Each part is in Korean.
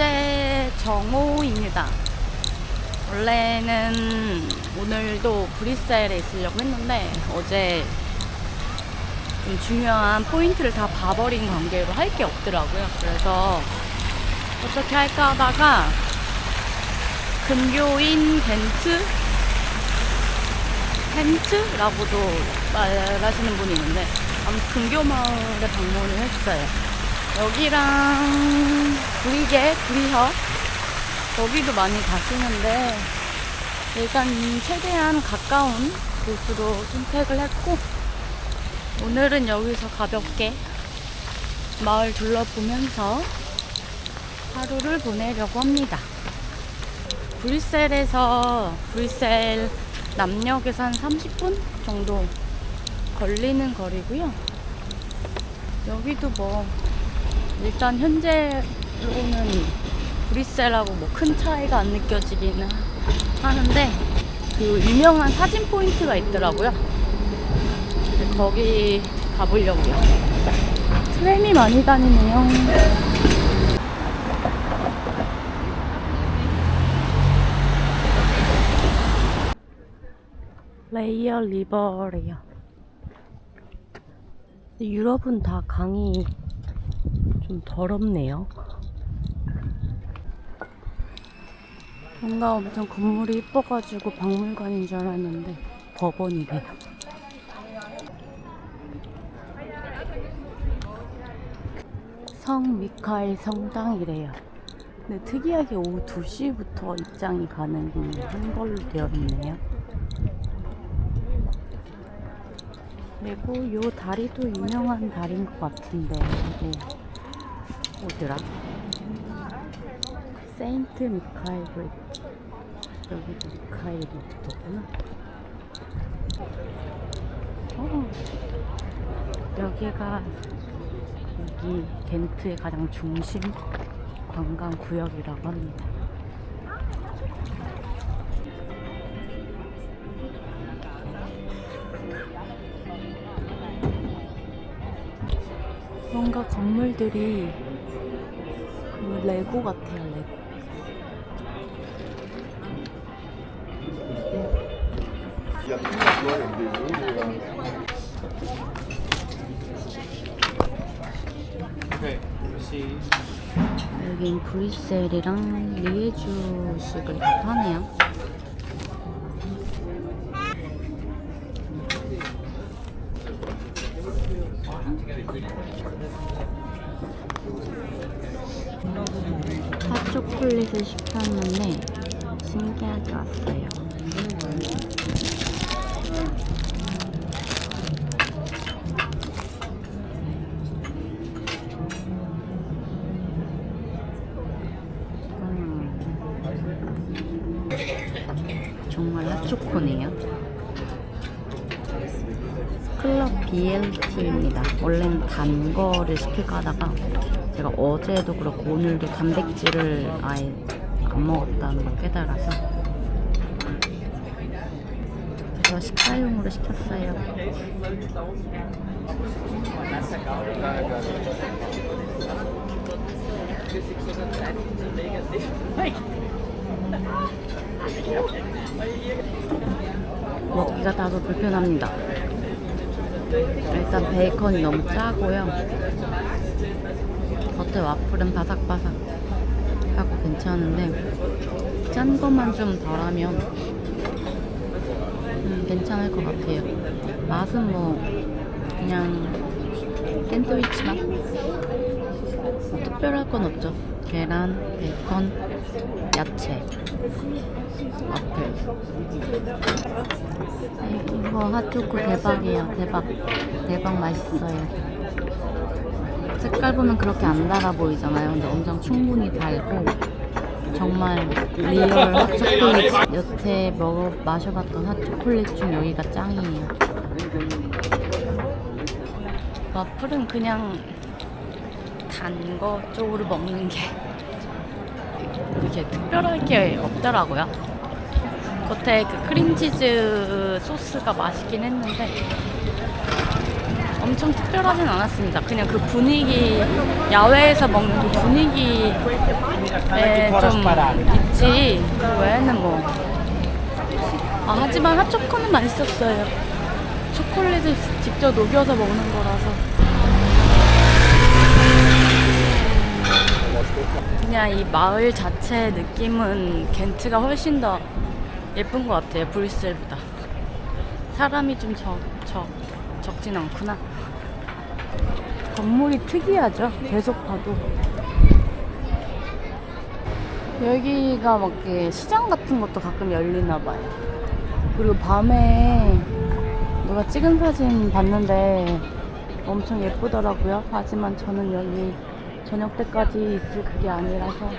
어제 정오입니다. 원래는 오늘도 브뤼셀에 있으려고 했는데 어제 좀 중요한 포인트를 다 봐버린 관계로 할 게 없더라고요. 그래서 어떻게 할까 하다가 근교인 겐트? 켄트라고도 말하시는 분이 있는데 아무튼 근교 마을에 방문을 했어요. 여기랑 브리게, 브리허 거기도 많이 가시는데 일단 최대한 가까운 곳으로 선택을 했고 오늘은 여기서 가볍게 마을 둘러보면서 하루를 보내려고 합니다. 브뤼셀에서 브뤼셀 남역에서 한 30분 정도 걸리는 거리고요. 여기도 뭐 일단 현재로는 브뤼셀하고 뭐 큰 차이가 안 느껴지기는 하는데 그 유명한 사진 포인트가 있더라고요. 거기 가보려고요. 트램이 많이 다니네요. 레이어 리버래요. 유럽은 다 강이 좀 더럽네요. 뭔가 엄청 건물이 이뻐가지고 박물관인 줄 알았는데 법원이래요. 성 미카엘 성당이래요. 근데 특이하게 오후 2시부터 입장이 가능한 걸로 되어 있네요. 그리고 요 다리도 유명한 다리인 것 같은데 이게 어디라? 세인트 미카엘 브릿지 여기도 미카엘 브릿지구나 어, 여기가 여기 겐트의 가장 중심 관광 구역이라고 합니다. 뭔가 건물들이 그 레고 같아요, 레고. 여긴 브뤼셀이랑 리에주식을 다 파네요. 핫초콜릿을 시켰는데 신기하게 왔어요. 음. 정말 핫초코네요. 클럽 BLT입니다. 원래는 단 거를 시킬까 하다가 제가 어제도 그렇고 오늘도 단백질을 아예 안 먹었다는 걸 깨달아서 그래서 식사용으로 시켰어요. 먹기가 다소 불편합니다. 일단 베이컨이 너무 짜고요. 겉에 와플은 바삭바삭 하고 괜찮은데 짠 것만 좀 덜하면 음, 괜찮을 것 같아요. 맛은 뭐 그냥 샌드위치 맛? 뭐 특별할 건 없죠. 계란, 베이컨, 야채, 와플. 이거 핫초코 대박이에요. 대박. 대박 맛있어요. 색깔 보면 그렇게 안 달아 보이잖아요. 근데 엄청 충분히 달고 정말 리얼 핫초콜릿 여태 먹어 마셔봤던 핫초콜릿 중 여기가 짱이에요. 와플은 그냥 단 거 쪽으로 먹는 게 이렇게 특별할 게 없더라고요. 겉에 그 크림치즈 소스가 맛있긴 했는데 엄청 특별하진 않았습니다. 그냥 그 분위기, 야외에서 먹는 그 분위기에 좀 있지. 그 외에는 뭐. 아, 하지만 핫초코는 맛있었어요. 초콜릿을 직접 녹여서 먹는 거라서. 그냥 이 마을 자체 느낌은 겐트가 훨씬 더 예쁜 것 같아요. 브뤼셀보다. 사람이 좀 적, 적, 적진 않구나. 건물이 특이하죠. 계속 봐도. 여기가 막 이렇게 시장 같은 것도 가끔 열리나 봐요. 그리고 밤에 누가 찍은 사진 봤는데 엄청 예쁘더라고요. 하지만 저는 여기 저녁 때까지 있을 그게 아니라서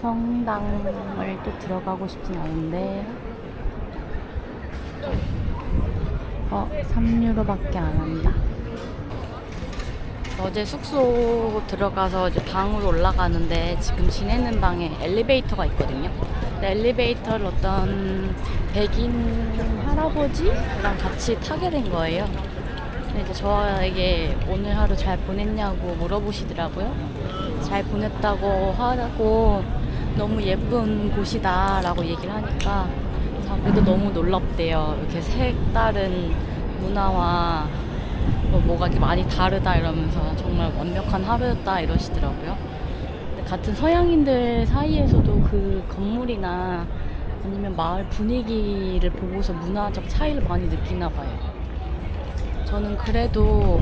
성당을 또 들어가고 싶진 않은데 어 3유로밖에 안 한다. 어제 숙소 들어가서 이제 방으로 올라가는데 지금 지내는 방에 엘리베이터가 있거든요. 엘리베이터를 어떤 백인 할아버지랑 같이 타게 된 거예요 이제 저에게 오늘 하루 잘 보냈냐고 물어보시더라고요 잘 보냈다고 하고 너무 예쁜 곳이다 라고 얘기를 하니까 자기도 너무 놀랍대요. 이렇게 색다른 문화와 뭐 뭐가 이렇게 많이 다르다 이러면서 정말 완벽한 하루였다 이러시더라고요. 같은 서양인들 사이에서도 그 건물이나 아니면 마을 분위기를 보고서 문화적 차이를 많이 느끼나 봐요. 저는 그래도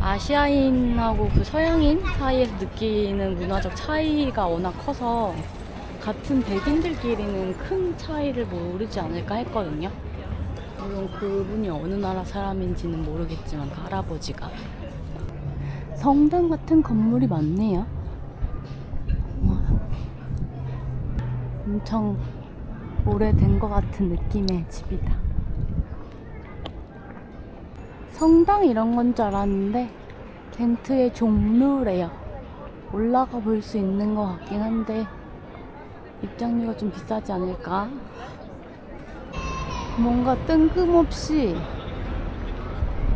아시아인하고 그 서양인 사이에서 느끼는 문화적 차이가 워낙 커서 같은 백인들끼리는 큰 차이를 모르지 않을까 했거든요. 물론 그분이 어느 나라 사람인지는 모르겠지만 그 할아버지가 성당 같은 건물이 많네요. 와. 엄청 오래된 것 같은 느낌의 집이다. 성당 이런 건 줄 알았는데 겐트의 종루래요. 올라가 볼 수 있는 것 같긴 한데 입장료가 좀 비싸지 않을까? 뭔가 뜬금없이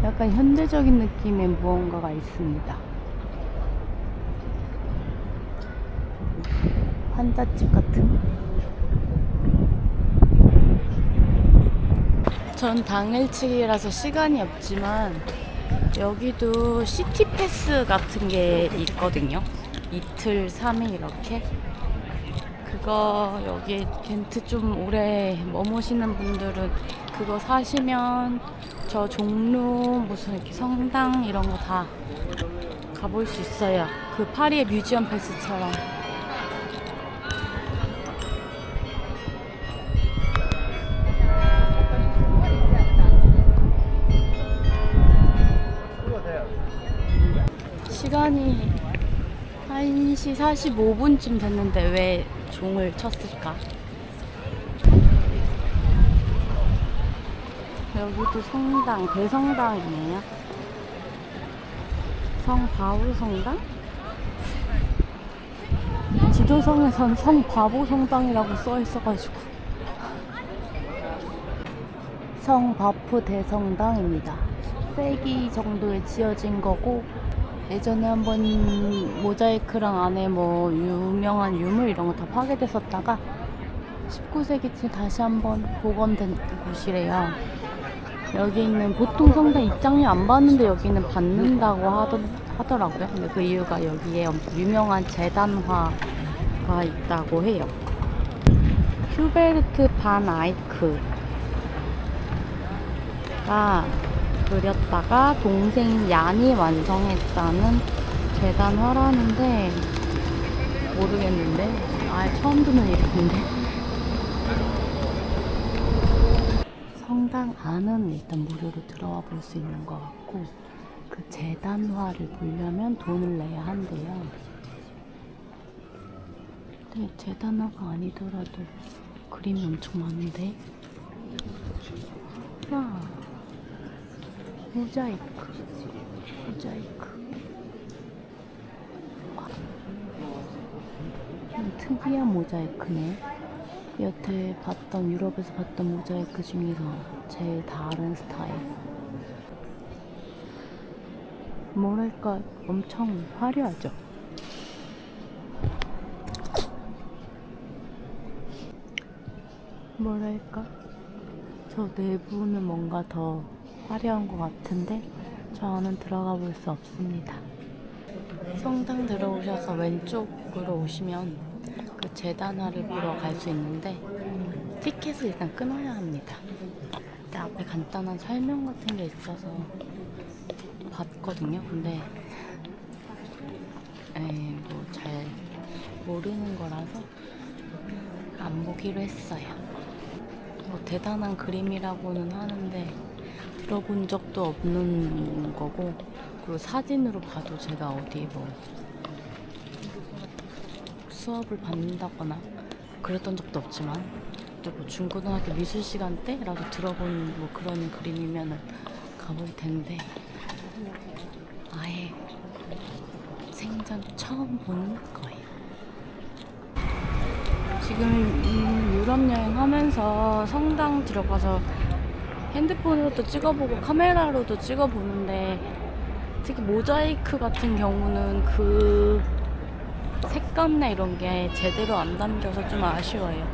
약간 현대적인 느낌의 무언가가 있습니다. 환자집 같은? 전 당일치기라서 시간이 없지만 여기도 시티패스 같은 게 있거든요. 이틀, 3일 이렇게. 그거 여기 겐트 좀 오래 머무시는 분들은 그거 사시면 저 종로 무슨 이렇게 성당 이런 거 다 가볼 수 있어요. 그 파리의 뮤지엄 패스처럼. 시간이 1시 45분쯤 됐는데 왜 종을 쳤을까? 여기도 성당, 대성당이네요. 성 바울 성당? 지도성에선 성 바보 성당이라고 써 있어가지고. 성 바포 대성당입니다. 세기 정도에 지어진 거고, 예전에 한번 모자이크랑 안에 뭐 유명한 유물 이런 거 다 파괴됐었다가 19세기쯤 다시 한번 복원된 곳이래요. 여기 있는 보통 성당 입장료 안 받는데 여기는 받는다고 하더, 하더라고요. 근데 그 이유가 여기에 엄청 유명한 재단화가 있다고 해요. 휴베르트 반 아이크가 그렸다가 동생 얀이 완성했다는 재단 화라는데 모르겠는데? 아예 처음 듣는 이름인데. 성당 안은 일단 무료로 들어와 볼 수 있는 것 같고 그 재단화를 보려면 돈을 내야 한대요. 근데 재단화가 아니더라도 그림이 엄청 많은데? 와 모자이크 모자이크 특이한 모자이크네 여태 봤던 유럽에서 봤던 모자이크 중에서 제일 다른 스타일. 뭐랄까 엄청 화려하죠. 뭐랄까 저 내부는 뭔가 더 화려한 것 같은데 저 안은 들어가 볼 수 없습니다. 성당 들어오셔서 왼쪽으로 오시면 그 재단화를 보러 갈 수 있는데 티켓을 일단 끊어야 합니다. 근데 앞에 간단한 설명 같은 게 있어서 봤거든요. 근데 뭐 잘 모르는 거라서 안 보기로 했어요. 뭐 대단한 그림이라고는 하는데 들어본 적도 없는 거고 그리고 사진으로 봐도 제가 어디 뭐 수업을 받는다거나 그랬던 적도 없지만 또뭐 중고등학교 미술 시간 때라도 들어본 뭐 그런 그림이면은 가볼 텐데 아예 생전 처음 보는 거예요. 지금 음, 유럽 여행하면서 성당 들어가서 핸드폰으로도 찍어보고 카메라로도 찍어보는데 특히 모자이크 같은 경우는 그 색감이나 이런 게 제대로 안 담겨서 좀 아쉬워요.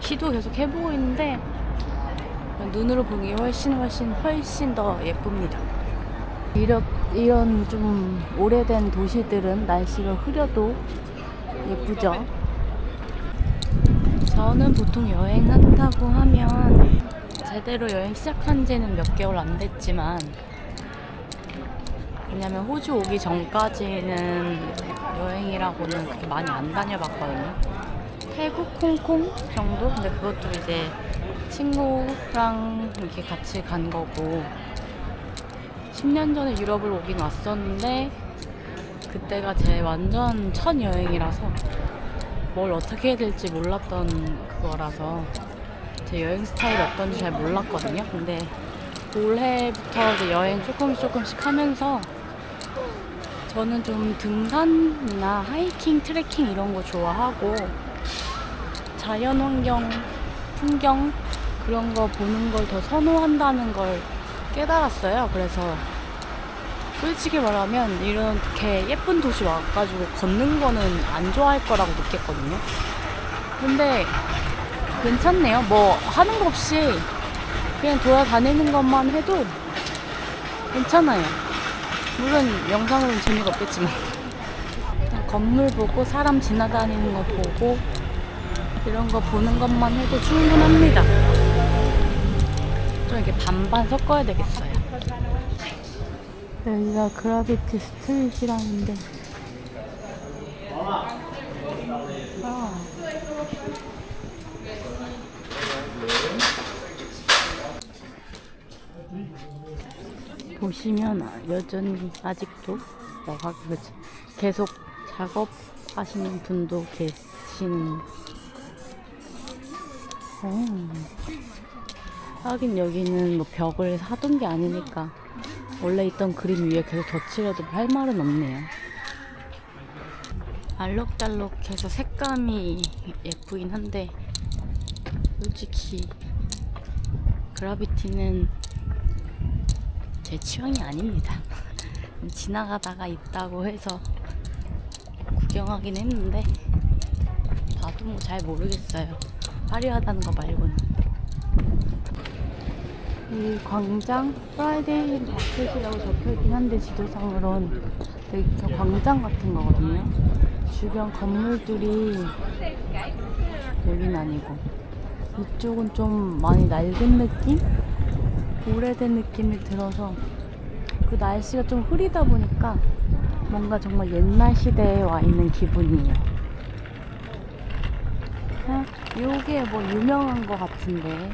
시도 계속 해보고 있는데 눈으로 보기 훨씬 훨씬 훨씬 더 예쁩니다. 이런, 이런 좀 오래된 도시들은 날씨가 흐려도 예쁘죠. 저는 보통 여행한다고 하면 제대로 여행 시작한 지는 몇 개월 안 됐지만 왜냐면 호주 오기 전까지는 여행이라고는 그렇게 많이 안 다녀봤거든요. 태국, 홍콩 정도? 근데 그것도 이제 친구랑 이렇게 같이 간 거고 10년 전에 유럽을 오긴 왔었는데 그때가 제 완전 첫 여행이라서 뭘 어떻게 해야 될지 몰랐던 그거라서 제 여행 스타일이 어떤지 잘 몰랐거든요. 근데 올해부터 이제 여행 조금씩 조금씩 하면서 저는 좀 등산이나 하이킹, 트레킹 이런 거 좋아하고 자연 환경, 풍경 그런 거 보는 걸 더 선호한다는 걸 깨달았어요. 그래서 솔직히 말하면 이렇게 예쁜 도시 와가지고 걷는 거는 안 좋아할 거라고 느꼈거든요. 근데 괜찮네요. 뭐 하는 거 없이 그냥 돌아다니는 것만 해도 괜찮아요. 물론 영상으로는 재미가 없겠지만 그냥 건물 보고 사람 지나다니는 거 보고 이런 거 보는 것만 해도 충분합니다. 좀 이렇게 반반 섞어야 되겠어요. 여기가 그라비티 스트릿이라는데 아. 보시면 여전히 아직도 계속 작업하시는 분도 계시는 어. 하긴 여기는 뭐 벽을 사둔 게 아니니까 원래 있던 그림 위에 계속 덧칠해도 할 말은 없네요. 알록달록해서 색감이 예쁘긴 한데 솔직히 그라비티는 제 취향이 아닙니다. 지나가다가 있다고 해서 구경하긴 했는데 봐도 뭐 잘 모르겠어요. 화려하다는 거 말고는. 이 광장 프라이데이 마켓이라고 적혀있긴 한데 지도상으론 되게 저 광장 같은 거거든요. 주변 건물들이 여긴 아니고 이쪽은 좀 많이 낡은 느낌? 오래된 느낌이 들어서 그 날씨가 좀 흐리다 보니까 뭔가 정말 옛날 시대에 와 있는 기분이에요. 아, 요게 뭐 유명한 거 같은데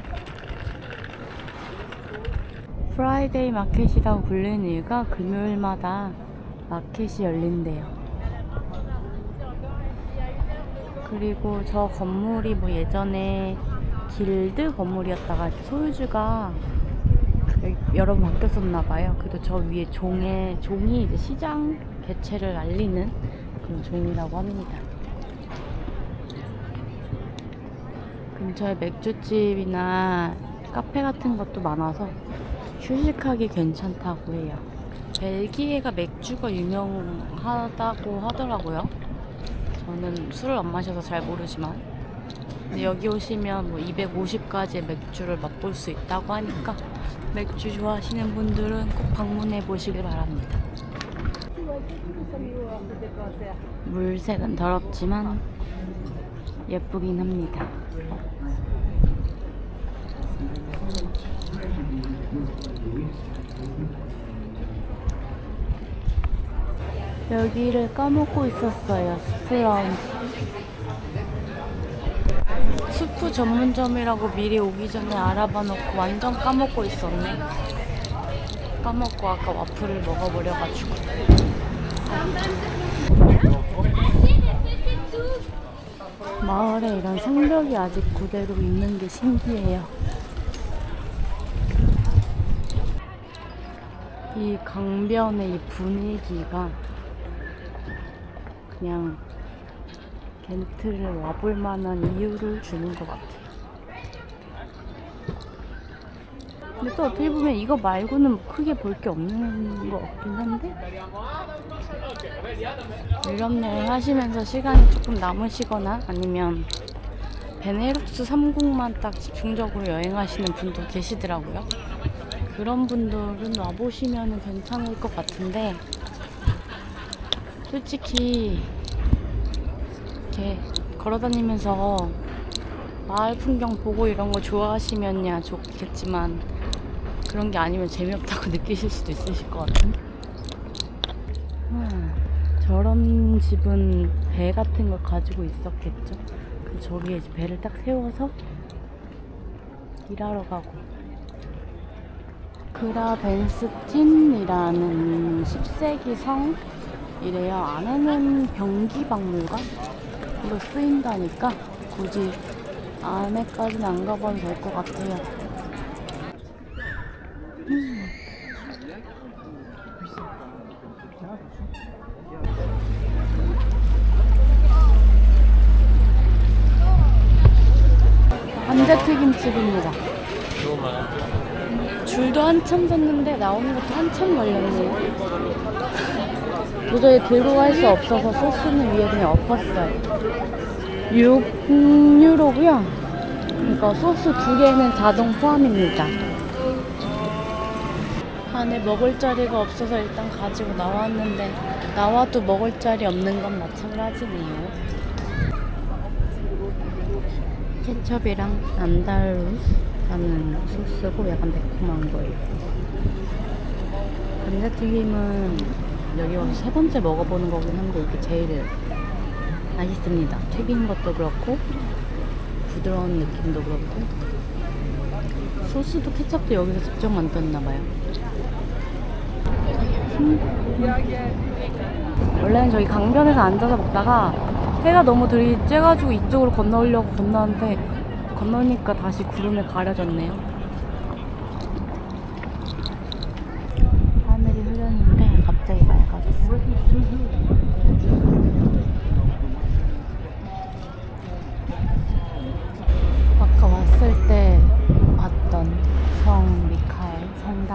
프라이데이 마켓이라고 불리는 이유가 금요일마다 마켓이 열린대요. 그리고 저 건물이 뭐 예전에 길드 건물이었다가 소유주가 여러 번 바뀌었었나 봐요. 그래도 저 위에 종에 종이 이제 시장 개최를 알리는 그런 종이라고 합니다. 근처에 맥주집이나 카페 같은 것도 많아서 휴식하기 괜찮다고 해요. 벨기에가 맥주가 유명하다고 하더라고요. 저는 술을 안 마셔서 잘 모르지만. 여기 오시면 뭐 250가지의 맥주를 맛볼 수 있다고 하니까 맥주 좋아하시는 분들은 꼭 방문해 보시길 바랍니다. 물색은 더럽지만 예쁘긴 합니다. 여기를 까먹고 있었어요. 스트라 운. 수프 전문점이라고 미리 오기 전에 알아봐 놓고 완전 까먹고 있었네. 까먹고 아까 와플을 먹어버려가지고. 마을에 이런 성벽이 아직 그대로 있는 게 신기해요. 이 강변의 이 분위기가 그냥 겐트를 와볼 만한 이유를 주는 것 같아요. 근데 또 어떻게 보면 이거 말고는 뭐 크게 볼 게 없는 것 같긴 한데 유럽 여행 하시면서 시간이 조금 남으시거나 아니면 베네룩스 3국만 딱 집중적으로 여행하시는 분도 계시더라고요. 그런 분들은 와보시면 괜찮을 것 같은데 솔직히 이렇게 걸어다니면서 마을 풍경 보고 이런 거 좋아하시면야 좋겠지만 그런 게 아니면 재미없다고 느끼실 수도 있으실 것 같은. 음, 저런 집은 배 같은 걸 가지고 있었겠죠. 그 저기에 이제 배를 딱 세워서 일하러 가고. 그라벤스틴이라는 10세기 성이래요. 안에는 병기박물관? 이거 쓰인다니까 굳이 안에까지는 안 가봐도 될 것 같아요. 음. 감자튀김집입니다. 줄도 한참 섰는데 나오는 것도 한참 걸렸네요. 도저히 들고 갈 수 없어서 소스는 위에 그냥 엎었어요. 6유로고요. 그러니까 소스 두 개는 자동 포함입니다. 안에 먹을 자리가 없어서 일단 가지고 나왔는데 나와도 먹을 자리 없는 건 마찬가지네요. 케첩이랑 안달루스라는 소스고 약간 매콤한 거예요. 감자튀김은 여기 와서 세 번째 먹어보는 거긴 한데 이게 제일 맛있습니다. 튀긴 것도 그렇고 부드러운 느낌도 그렇고 소스도 케첩도 여기서 직접 만들었나 봐요. 원래는 저기 강변에서 앉아서 먹다가 해가 너무 들이 쬐가지고 이쪽으로 건너려고 건너는데 건너니까 다시 구름에 가려졌네요.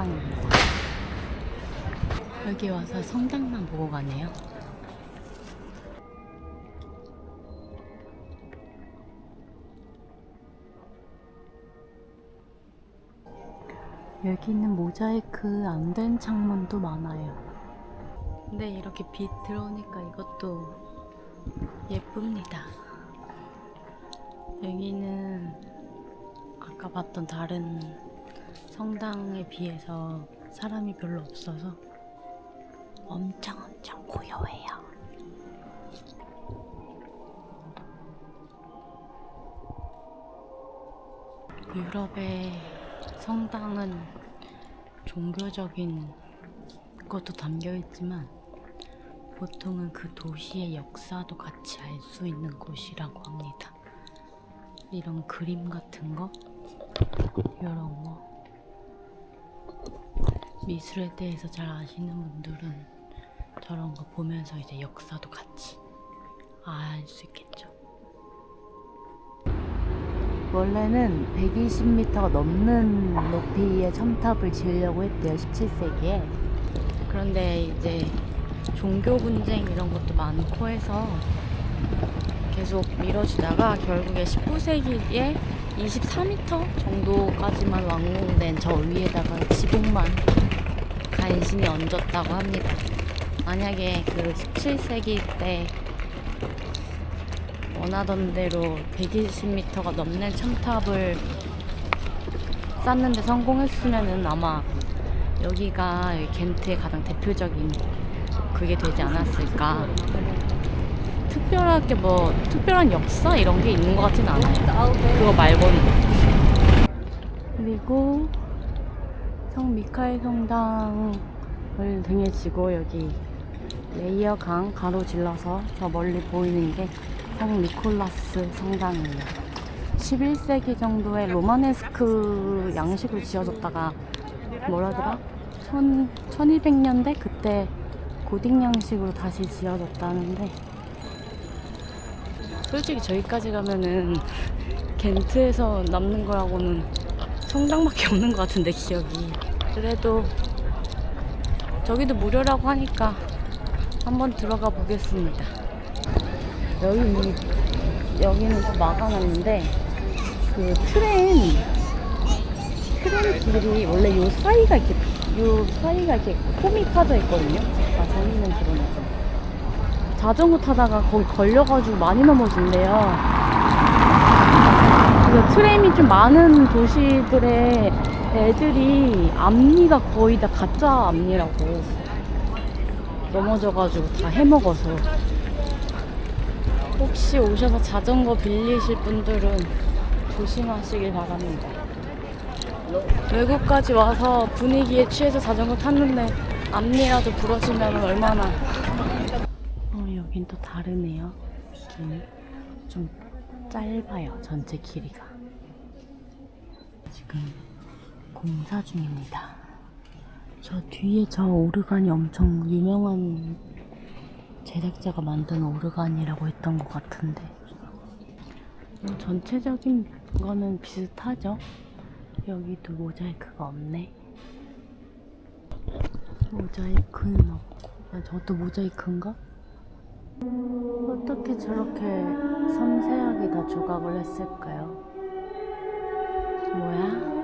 성당입니다. 여기 와서 성당만 보고 가네요. 여기는 모자이크 안 된 창문도 많아요. 근데 이렇게 빛 들어오니까 이것도 예쁩니다. 여기는 아까 봤던 다른 성당에 비해서 사람이 별로 없어서 엄청 엄청 고요해요. 유럽의 성당은 종교적인 것도 담겨 있지만 보통은 그 도시의 역사도 같이 알 수 있는 곳이라고 합니다. 이런 그림 같은 거, 이런 거. 미술에 대해서 잘 아시는 분들은 저런 거 보면서 이제 역사도 같이 알 수 있겠죠. 원래는 120m가 넘는 높이의 첨탑을 지으려고 했대요. 17세기에. 그런데 이제 종교 분쟁 이런 것도 많고 해서 계속 미뤄지다가 결국에 19세기에 24m 정도까지만 완공된 저 위에다가 지붕만 간신히 얹었다고 합니다. 만약에 그 17세기 때 원하던 대로 120m가 넘는 첨탑을 쌓는데 성공했으면은 아마 여기가 여기 겐트의 가장 대표적인 그게 되지 않았을까. 특별하게 뭐 특별한 역사 이런 게 있는 것 같지는 않아요. 그거 말고는. 그리고 성 미카엘 성당을 등에 지고 여기 레이어 강 가로질러서 저 멀리 보이는 게 성 니콜라스 성당이에요. 11세기 정도에 로마네스크 양식으로 지어졌다가 뭐라더라? 1000, 1200년대 그때 고딕 양식으로 다시 지어졌다는데 솔직히 저기까지 가면은 겐트에서 남는 거라고는 성당밖에 없는 것 같은데 기억이 그래도 저기도 무료라고 하니까 한번 들어가 보겠습니다. 여기 이- 여기는 좀 막아놨는데 그 트램 트램 길이 원래 요 사이가 이렇게 요 사이가 이렇게 홈이 파져 있거든요. 아 저기는 그러네 자전거 타다가 거기 걸려가지고 많이 넘어진대요. 그래서 트램이 좀 많은 도시들의 애들이 앞니가 거의 다 가짜 앞니라고 넘어져가지고 다 해먹어서 혹시 오셔서 자전거 빌리실 분들은 조심하시길 바랍니다. 외국까지 와서 분위기에 취해서 자전거 탔는데 앞니라도 부러지면 얼마나 어, 여긴 또 다르네요. 길이 좀 짧아요. 전체 길이가. 지금 공사 중입니다. 저 뒤에 저 오르간이 엄청 유명한 제작자가 만든 오르간이라고 했던 것 같은데 뭐 전체적인 거는 비슷하죠. 여기도 모자이크가 없네. 모자이크는 없고 아, 저것도 모자이크인가? 어떻게 저렇게 섬세하게 다 조각을 했을까요? 뭐야?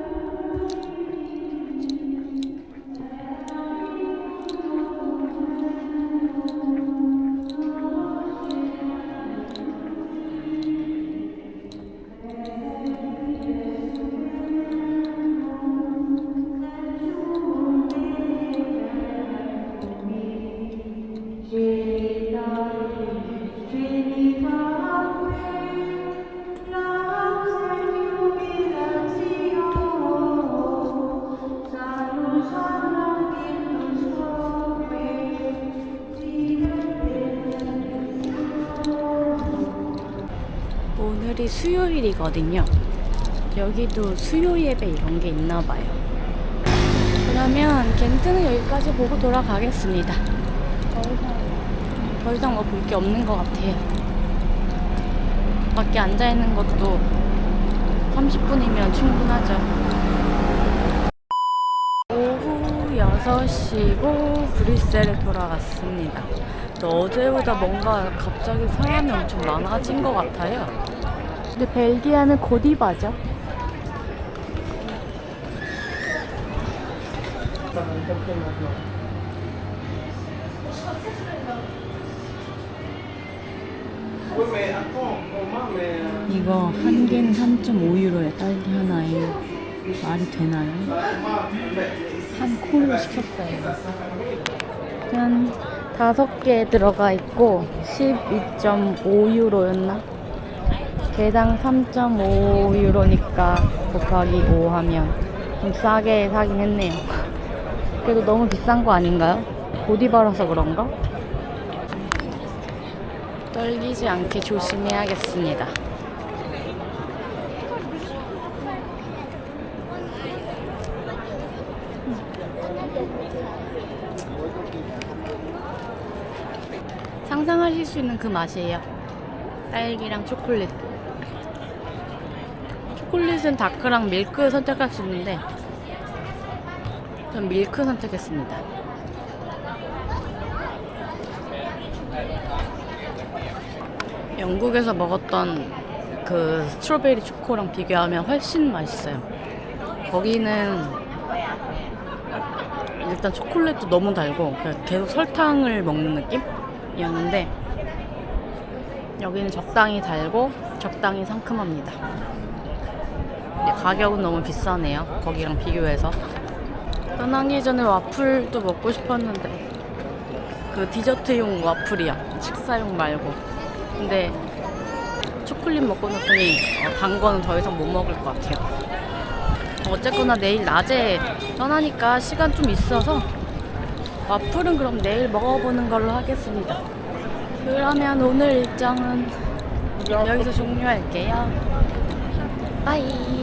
수요일이거든요. 여기도 수요 예배 이런 게 있나 봐요. 그러면 겐트는 여기까지 보고 돌아가겠습니다. 더 이상, 뭐볼 게 없는 것 같아요. 밖에 앉아 있는 것도 30분이면 충분하죠. 오후 6시고 브뤼셀에 돌아왔습니다. 근데 어제보다 뭔가 갑자기 사람이 엄청 많아진 것 같아요. 근데 벨기아는 고디바죠? 이거 한 개는 3.5유로에 딸기 하나에 말이 되나요? 한 콜로 시켰어요. 한 다섯 개 들어가 있고 12.5유로였나? 개당 3.5유로니까 곱하기 5 하면 좀 싸게 사긴 했네요. 그래도 너무 비싼 거 아닌가요? 고디바라서 그런가? 떨리지 않게 조심해야겠습니다. 상상하실 수 있는 그 맛이에요. 딸기랑 초콜릿. 초콜릿은 다크랑 밀크 선택할 수 있는데 전 밀크 선택했습니다. 영국에서 먹었던 그 스트로베리 초코랑 비교하면 훨씬 맛있어요. 거기는 일단 초콜릿도 너무 달고 계속 설탕을 먹는 느낌이었는데 여기는 적당히 달고 적당히 상큼합니다. 가격은 너무 비싸네요. 거기랑 비교해서. 떠나기 전에 와플도 먹고 싶었는데 그 디저트용 와플이야. 식사용 말고. 근데 초콜릿 먹고 났더니 어, 단 거는 더 이상 못 먹을 것 같아요. 어쨌거나 내일 낮에 떠나니까 시간 좀 있어서 와플은 그럼 내일 먹어보는 걸로 하겠습니다. 그러면 오늘 일정은 여기서 종료할게요. 빠이.